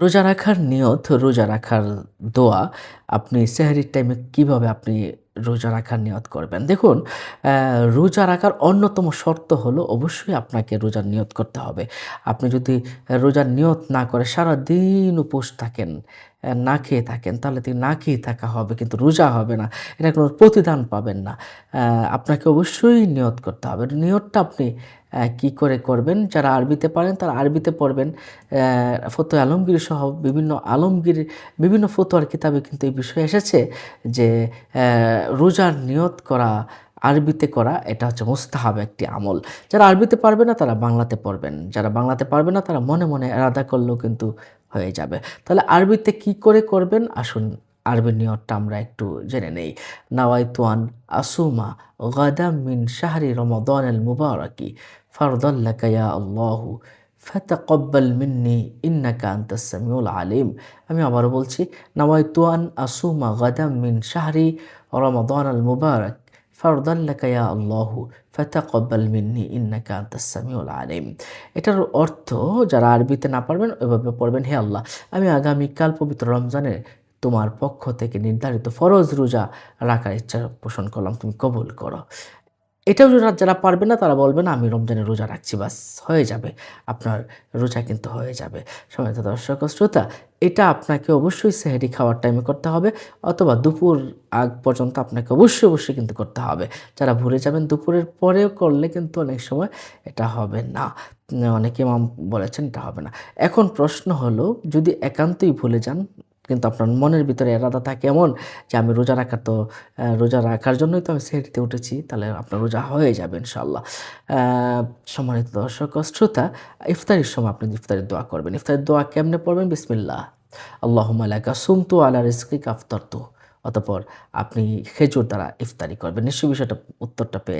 রোজা রাখার নিয়ত, রোজা রাখার দোয়া আপনি সেহারির টাইমে কীভাবে আপনি রোজা রাখার নিয়ত করবেন? দেখুন রোজা রাখার অন্যতম শর্ত হলো অবশ্যই আপনাকে রোজার নিয়ত করতে হবে। আপনি যদি রোজার নিয়ত না করে সারাদিন উপোস থাকেন, না খেয়ে থাকেন তাহলে তিনি না খেয়ে থাকা হবে কিন্তু রোজা হবে না। এটা কোনো প্রতিদান পাবেন না। আপনাকে অবশ্যই নিয়ত করতে হবে। নিয়তটা আপনি কি করে করবেন? যারা আরবিতে পারেন তারা আরবিতে পড়বেন। ফতোয়া আলমগীর সহ বিভিন্ন আলমগীর বিভিন্ন ফতোয়ার কিতাবে কিন্তু এই বিষয় এসেছে যে রোজার নিয়ত করা, আরবিতে করা এটা হচ্ছে মুস্তাহাব একটি আমল। যারা আরবিতে পারবে না তারা বাংলাতে পড়বেন। যারা বাংলাতে পারবে না তারা মনে, মনে এরাদা করলেও কিন্তু হয়ে যাবে। তাহলে আরবিতে কি করে করবেন? আসুন আরবি নিয়তটা আমরা একটু জেনে নেই। নাওয়াইতু আন আসুমা গাদাম মিন শাহরি রমাদানিল মুবারাকি ফারদান লাকা ইয়া আল্লাহু ফাতাকাব্বাল মিন্নি ইন্নাকা আনতাস আলিম। আমি আবারও বলছি নাওয়াইতু আন আসুমা গাদাম মিন শাহরি রমাদানিল আল মুবারক লাকা ইয়া আল্লাহু, ফাতাকাব্বাল মিন্নি, ইন্নাকা আনতাস সামিউল আলিম। এটার অর্থ, যারা আরবিতে না পারবেন, ওইভাবে পড়বেন, হে আল্লাহ, আমি আগামী কাল পবিত্র রমজানের তোমার পক্ষ থেকে নির্ধারিত ফরজ রোজা রাখার ইচ্ছা পোষণ করলাম, তুমি কবুল করো। এটাও যারা পারবে না তারা বলবে না আমি রমজানের রোজা রাখছি বাস হয়ে যাবে। আপনার রোজা কিন্তু হয়ে যাবে। সম্মানিত দর্শক শ্রোতা এটা আপনাকে অবশ্যই সেহরি খাওয়ার টাইমে করতে হবে অথবা দুপুর আগ পর্যন্ত আপনাকে অবশ্যই, অবশ্যই কিন্তু করতে হবে। যারা ভুলে যাবেন দুপুরের পরেও করলে কিন্তু অনেক সময় এটা হবে না। অনেকে মাম বলেছেন এটা হবে না। এখন প্রশ্ন হলো যদি একান্তই ভুলে যান কিন্তু আপনার মনের ভিতরে এরাদা থাকে এমন যে আমি রোজা রাখা তো রোজা রাখার জন্যই তো আমি সেহরিতে উঠেছি, তাহলে আপনার রোজা হয়ে যাবে ইনশাআল্লাহ। অ্যা সম্মানিত দর্শক শ্রোতা, ইফতারির সময় আপনি ইফতারির দোয়া করবেন। ইফতারির দোয়া কেমনে পড়বেন? বিসমিল্লাহ। আল্লাহুম্মা লাকা সুমতু আলা রিজকিকা আফতারতু। অতঃপর আপনি খেজুর দ্বারা ইফতারি করবেন। নিশ্চয়ই বিষয়টা উত্তরটা পেয়ে